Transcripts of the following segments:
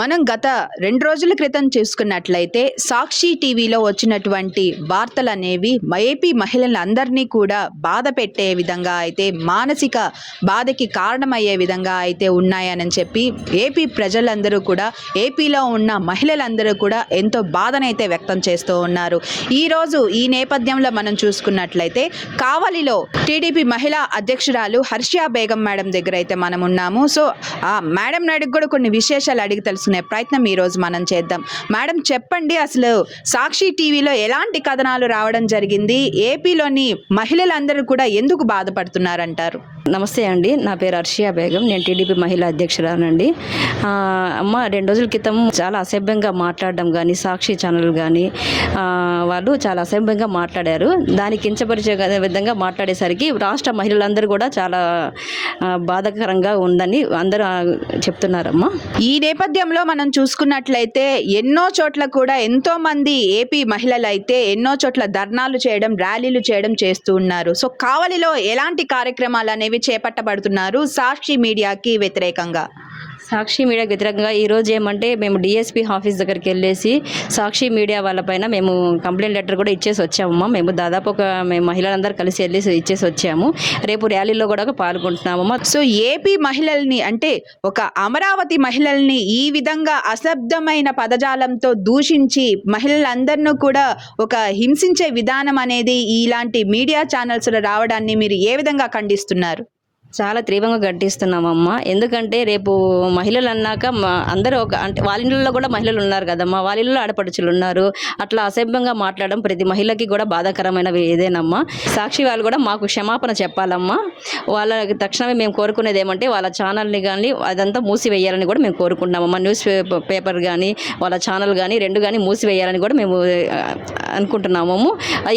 మనం గత రెండు రోజుల క్రితం చూసుకున్నట్లయితే సాక్షి టీవీలో వచ్చినటువంటి వార్తలు అనేవి ఏపీ మహిళలందరినీ కూడా బాధ పెట్టే విధంగా అయితే మానసిక బాధకి కారణమయ్యే విధంగా అయితే ఉన్నాయని చెప్పి ఏపీ ప్రజలందరూ కూడా ఏపీలో ఉన్న మహిళలందరూ కూడా ఎంతో బాధనైతే వ్యక్తం చేస్తూ ఉన్నారు. ఈరోజు ఈ నేపథ్యంలో మనం చూసుకున్నట్లయితే కావలిలో టీడీపీ మహిళా అధ్యక్షురాలు హర్షియా బేగం మేడం దగ్గర అయితే మనం ఉన్నాము. సో ఆ మేడం నాయుడికి కూడా కొన్ని విశేషాలు అడిగి తెలుసుకునే ప్రయత్నం ఈ రోజు మనం చేద్దాం. మేడం చెప్పండి అసలు సాక్షి టీవీలో ఎలాంటి కథనాలు రావడం జరిగింది? ఏపీలోని మహిళలందరూ కూడా ఎందుకు బాధపడుతున్నారంటారు? నమస్తే అండి నా పేరు అర్షియా బేగం నేను టీడీపీ మహిళా అధ్యక్షురానండి అమ్మ రెండు రోజుల క్రితం చాలా అసభ్యంగా మాట్లాడడం కానీ సాక్షి ఛానల్ కానీ వాళ్ళు చాలా అసభ్యంగా మాట్లాడారు. దాన్ని కించపరిచే విధంగా మాట్లాడేసరికి రాష్ట్ర మహిళలందరూ కూడా చాలా బాధాకరంగా ఉందని అందరూ చెప్తున్నారమ్మా. ఈ నేపథ్యంలో మనం చూసుకున్నట్లయితే ఎన్నో చోట్ల కూడా ఎంతో మంది ఏపీ మహిళలు అయితే ఎన్నో చోట్ల ధర్నాలు చేయడం ర్యాలీలు చేయడం చేస్తూ ఉన్నారు. సో కావలిలో ఎలాంటి కార్యక్రమాలు అనేవి చేపట్టబడుతున్నారు? సాక్షి మీడియాకి వ్యతిరేకంగా. సాక్షి మీడియాకి వ్యతిరేకంగా ఈరోజు ఏమంటే మేము డిఎస్పీ ఆఫీస్ దగ్గరికి వెళ్ళేసి సాక్షి మీడియా వాళ్ళపైన మేము కంప్లైంట్ లెటర్ కూడా ఇచ్చేసి వచ్చామమ్మా. మేము దాదాపు ఒక మేము మహిళలందరూ కలిసి వెళ్ళేసి ఇచ్చేసి వచ్చాము. రేపు ర్యాలీలో కూడా పాల్గొంటున్నామమ్మా. సో ఏపీ మహిళల్ని అంటే ఒక అమరావతి మహిళల్ని ఈ విధంగా అశబ్దమైన పదజాలంతో దూషించి మహిళలందరినూ కూడా ఒక హింసించే విధానం అనేది ఇలాంటి మీడియా ఛానల్స్లో రావడాన్ని మీరు ఏ విధంగా ఖండిస్తున్నారు? చాలా తీవ్రంగా గట్టిస్తున్నామమ్మా. ఎందుకంటే రేపు మహిళలు అన్నాక మా అందరూ ఒక అంటే వాళ్ళ ఇళ్ళలో కూడా మహిళలు ఉన్నారు కదమ్మా. వాళ్ళ ఇళ్ళలో ఆడపడుచులు ఉన్నారు. అట్లా అసభ్యంగా మాట్లాడడం ప్రతి మహిళకి కూడా బాధాకరమైన ఇదేనమ్మా. సాక్షి వాళ్ళు కూడా మాకు క్షమాపణ చెప్పాలమ్మా. వాళ్ళకి తక్షణమే మేము కోరుకునేది ఏమంటే వాళ్ళ ఛానల్ని కానీ అదంతా మూసివేయాలని కూడా మేము కోరుకుంటున్నామమ్మా. న్యూస్ పేపర్ కానీ వాళ్ళ ఛానల్ కానీ రెండు కానీ మూసివేయాలని కూడా మేము అనుకుంటున్నాము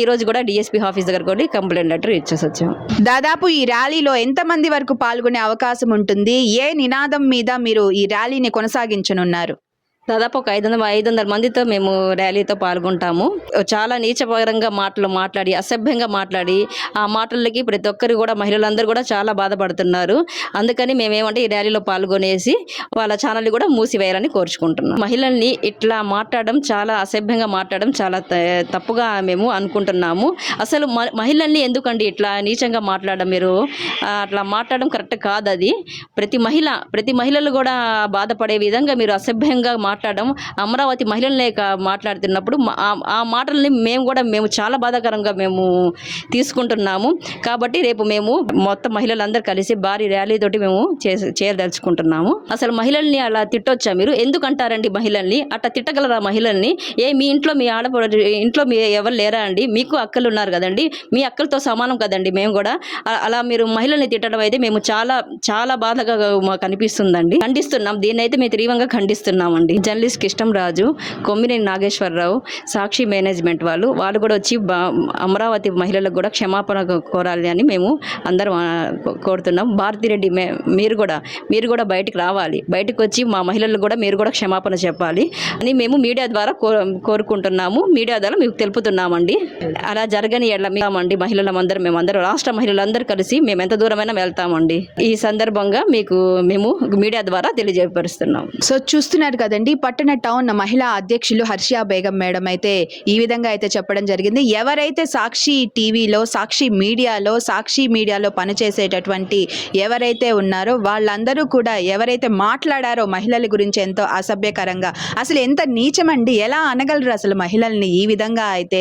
ఈరోజు కూడా డిఎస్పీ ఆఫీస్ దగ్గర కూడా కంప్లైంట్ లెటర్ ఇచ్చేసి వచ్చాము దాదాపు ఈ ర్యాలీలో ఎంతమంది వరకు పాల్గొనే అవకాశం ఉంటుంది. ఏ నినాదం మీద మీరు ఈ ర్యాలీని కొనసాగించనున్నారు? దాదాపు ఒక ఐదు వందల ఐదు వందల మందితో మేము ర్యాలీతో పాల్గొంటాము. చాలా నీచపరంగా మాటలు మాట్లాడి అసభ్యంగా మాట్లాడి ఆ మాటలకి ప్రతి ఒక్కరు కూడా మహిళలందరూ కూడా చాలా బాధపడుతున్నారు. అందుకని మేమేమంటే ఈ ర్యాలీలో పాల్గొనేసి వాళ్ళ ఛానల్ని కూడా మూసివేయాలని కోరుచుకుంటున్నాం. మహిళల్ని ఇట్లా మాట్లాడడం చాలా అసభ్యంగా మాట్లాడడం చాలా త- తప్పుగా మేము అనుకుంటున్నాము. అసలు మహిళల్ని ఎందుకండి ఇట్లా నీచంగా మాట్లాడడం మీరు? అట్లా మాట్లాడడం కరెక్ట్ కాదు అది ప్రతి మహిళ ప్రతి మహిళలు కూడా బాధపడే విధంగా మీరు అసభ్యంగా మాట్లాడడం అమరావతి మహిళలనే మాట్లాడుతున్నప్పుడు ఆ- మాటల్ని మేము కూడా మేము చాలా బాధాకరంగా మేము తీసుకుంటున్నాము. కాబట్టి రేపు మేము మొత్తం మహిళలందరూ కలిసి భారీ ర్యాలీ తోటి మేము చేసి అసలు మహిళల్ని అలా తిట్టొచ్చా మీరు? ఎందుకంటారండి మహిళల్ని? అట్లా తిట్టగలరా మహిళల్ని? ఏ మీ ఇంట్లో మీ ఆడపడ ఇంట్లో మీ ఎవరు లేరా అండి? మీకు అక్కలు ఉన్నారు కదండి. మీ అక్కలతో సమానం కదండి మేము కూడా. అలా మీరు మహిళల్ని తిట్టడం అయితే మేము చాలా చాలా బాధగా మాకు అనిపిస్తుందండి. ఖండిస్తున్నాం. దీన్ని అయితే మేము తీవ్రంగా ఖండిస్తున్నామండి. జర్నలిస్ట్ కిష్టం రాజు కొమ్మినేని నాగేశ్వరరావు సాక్షి మేనేజ్మెంట్ వాళ్ళు. వాళ్ళు కూడా వచ్చి అమరావతి మహిళలకు కూడా క్షమాపణ కోరాలి అని మేము అందరం కోరుతున్నాం. భారతిరెడ్డి మే మీరు కూడా మీరు కూడా బయటికి రావాలి. బయటకు వచ్చి మా మహిళలు కూడా మీరు కూడా క్షమాపణ చెప్పాలి అని మేము మీడియా ద్వారా కో కోరుకుంటున్నాము. మీడియా ద్వారా మీకు తెలుపుతున్నామండి. అలా జరగని ఎళ్ళమండి మేమండి మేము మేమందరం రాష్ట్ర మహిళలందరూ కలిసి మేము ఎంత దూరమైనా వెళ్తామండి. ఈ సందర్భంగా మీకు మేము మీడియా ద్వారా తెలియజేపరుస్తున్నాం సో చూస్తున్నారు కదండి పట్టణ టౌన్ మహిళా అధ్యక్షులు హర్షియా బేగం మేడం అయితే ఈ విధంగా అయితే చెప్పడం జరిగింది. ఎవరైతే సాక్షి టీవీలో సాక్షి మీడియాలో సాక్షి మీడియాలో పనిచేసేటటువంటి ఎవరైతే ఉన్నారో వాళ్ళందరూ కూడా ఎవరైతే మాట్లాడారో మహిళల గురించి ఎంతో అసభ్యకరంగా అసలు ఎంత నీచమండి ఎలా అనగలరు అసలు మహిళల్ని ఈ విధంగా అయితే?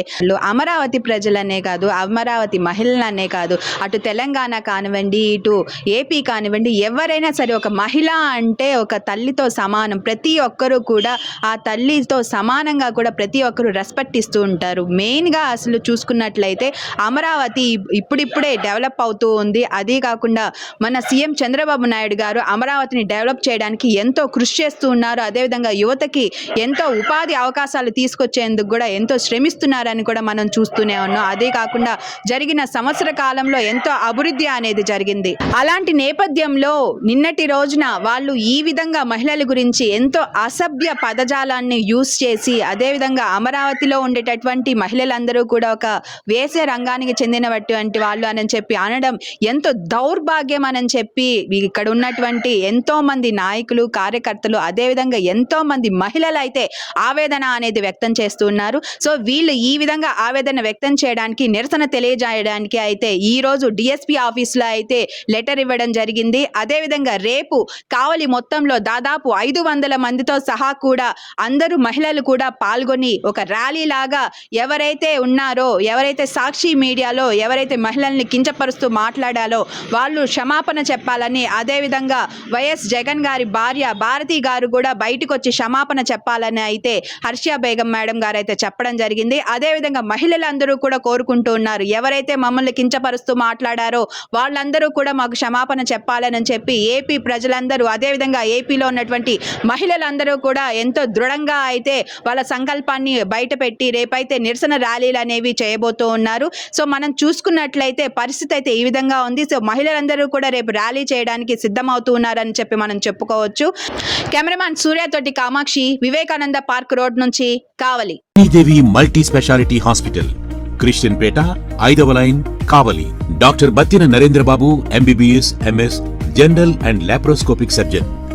అమరావతి ప్రజలనే కాదు అమరావతి మహిళలనే కాదు అటు తెలంగాణ కానివ్వండి ఇటు ఏపీ కానివ్వండి ఎవరైనా సరే ఒక మహిళ అంటే ఒక తల్లితో సమానం ప్రతి ఒక్కరూ కూడా ఆ తల్లితో సమానంగా కూడా ప్రతి ఒక్కరు రెస్పెక్ట్ ఇస్తూ ఉంటారు. మెయిన్గా అసలు చూసుకున్నట్లయితే అమరావతి ఇప్పుడిప్పుడే డెవలప్ అవుతూ ఉంది. అదే కాకుండా మన సీఎం చంద్రబాబు నాయుడు గారు అమరావతిని డెవలప్ చేయడానికి ఎంతో కృషి చేస్తూ ఉన్నారు. అదేవిధంగా యువతకి ఎంతో ఉపాధి అవకాశాలు తీసుకొచ్చేందుకు కూడా ఎంతో శ్రమిస్తున్నారని కూడా మనం చూస్తూనే ఉన్నాం. అదే కాకుండా జరిగిన సంవత్సర కాలంలో ఎంతో అభివృద్ధి అనేది జరిగింది. అలాంటి నేపథ్యంలో నిన్నటి రోజున వాళ్ళు ఈ విధంగా మహిళల గురించి ఎంతో అసభ్య పదజాలాన్ని యూజ్ చేసి అదేవిధంగా అమరావతిలో ఉండేటటువంటి మహిళలందరూ కూడా ఒక వేసే రంగానికి చెందినటువంటి వాళ్ళు అని చెప్పి అనడం ఎంతో దౌర్భాగ్యం అని చెప్పి ఇక్కడ ఉన్నటువంటి ఎంతో మంది నాయకులు కార్యకర్తలు అదేవిధంగా ఎంతో మంది మహిళలు అయితే ఆవేదన అనేది వ్యక్తం చేస్తూ ఉన్నారు. సో వీళ్ళు ఈ విధంగా ఆవేదన వ్యక్తం చేయడానికి నిరసన తెలియజేయడానికి అయితే ఈ రోజు డిఎస్పీ ఆఫీస్లో అయితే లెటర్ ఇవ్వడం జరిగింది. అదేవిధంగా రేపు కావలి మొత్తంలో దాదాపు ఐదు వందల మందితో సహా కూడా అందరూ మహిళలు కూడా పాల్గొని ఒక ర్యాలీ లాగా ఎవరైతే ఉన్నారో ఎవరైతే సాక్షి మీడియాలో ఎవరైతే మహిళల్ని కించపరుస్తూ మాట్లాడాలో వాళ్ళు క్షమాపణ చెప్పాలని అదేవిధంగా వైఎస్ జగన్ గారి భార్య భారతి గారు కూడా బయటకు వచ్చి క్షమాపణ చెప్పాలని అయితే హర్షియా బేగం మేడం గారు అయితే చెప్పడం జరిగింది. అదేవిధంగా మహిళలందరూ కూడా కోరుకుంటూ ఉన్నారు. ఎవరైతే మమ్మల్ని కించపరుస్తూ మాట్లాడారో వాళ్ళందరూ కూడా మాకు క్షమాపణ చెప్పాలని చెప్పి ఏపీ ప్రజలందరూ అదేవిధంగా ఏపీలో ఉన్నటువంటి మహిళలందరూ కూడా ఎంతో దృఢంగా అయితే వాళ్ళ సంకల్పాన్ని బయటపెట్టి రేపైతే నిరసన ర్యాలీలు అనేవి చేయబోతూ ఉన్నారు. సో మనం చూసుకున్నట్లయితే పరిస్థితి అయితే ఈ విధంగా ఉంది. సో మహిళలందరూ కూడా రేపు ర్యాలీ చేయడానికి సిద్ధమవుతూ ఉన్నారని చెప్పి మనం చెప్పుకోవచ్చు. కెమెరామ్యాన్ సూర్య తోటి కామాక్షి వివేకానంద పార్క్ రోడ్ నుంచి Kavali. Multi speciality hospital Christian పేట ఐదవ line Kavali. Doctor Battina Narendra Babu MBBS MS general and laparoscopic surgeon.